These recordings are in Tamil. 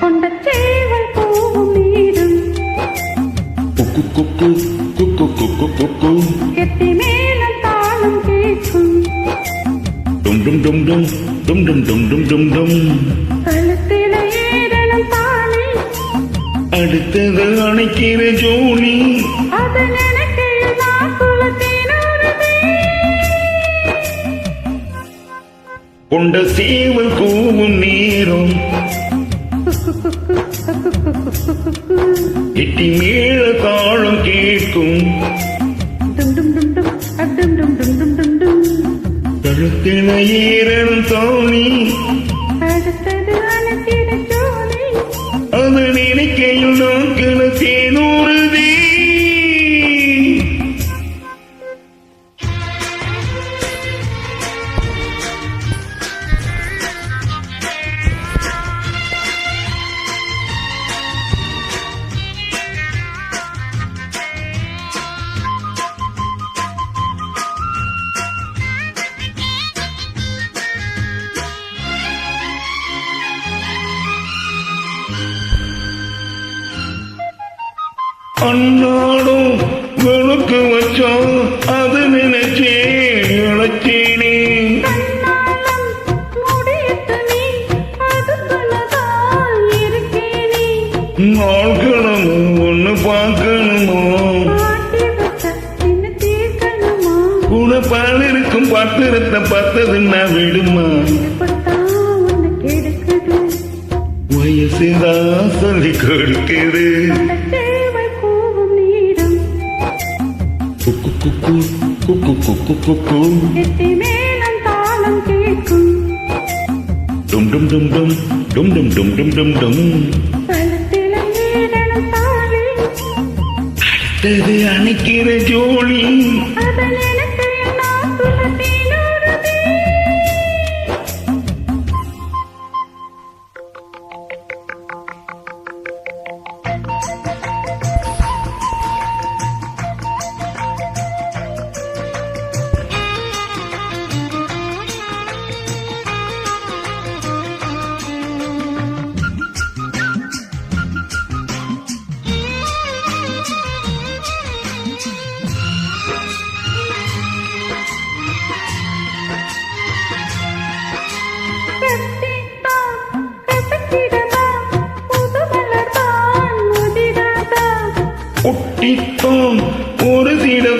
கொண்ட கெட்டி மேலும் தாளம் கேட்கும் டும் டும் டும் டும் டும் டும் டும் டும் டும் டும் கழுத்தில ஏறணும் அடுத்தது அணைக்கிற ஜோனி அது கொண்ட சேவல் கூவும் நேரம் ഇട്ടിമേള താളം കേൾക്കും. കഴുത്തിണയേറും തോണി அன்னாடும் விளக்கு வச்சோம். அது நினைச்சே இழச்சேனே நாள் கிழமும் ஒன்று பார்க்கணுமோ? கூட பால் இருக்கும் பாத்திரத்தை பார்த்ததுன்னா விடுமா? வயசுதான் சொல்லி கொடுக்குது. டும் டும் டும் டும் டும் டும் டும் டும் டும் டும் அடுத்தது அணைக்கிற ஜோலி.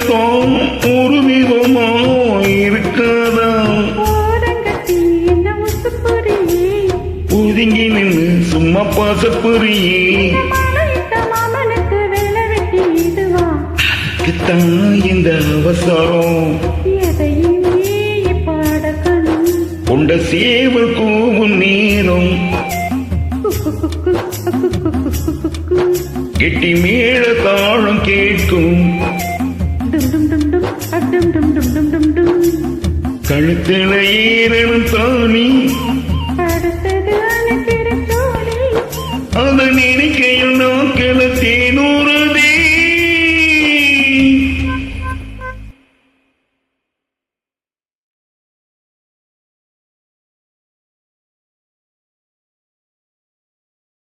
உனக்கும் உறுதிவமா இருக்காதா ஒதுங்கி நின்று சும்மா பாசப்புரியே அதுக்குத்தான் இந்த அவசரம். கொண்ட சேவல் கூவும் நேரம். கெட்டி மேல தாழம் கேட்கும். கழுத்துல ஈரனும் தோணி அதன் நினைக்கையும் நோக்கல தேர்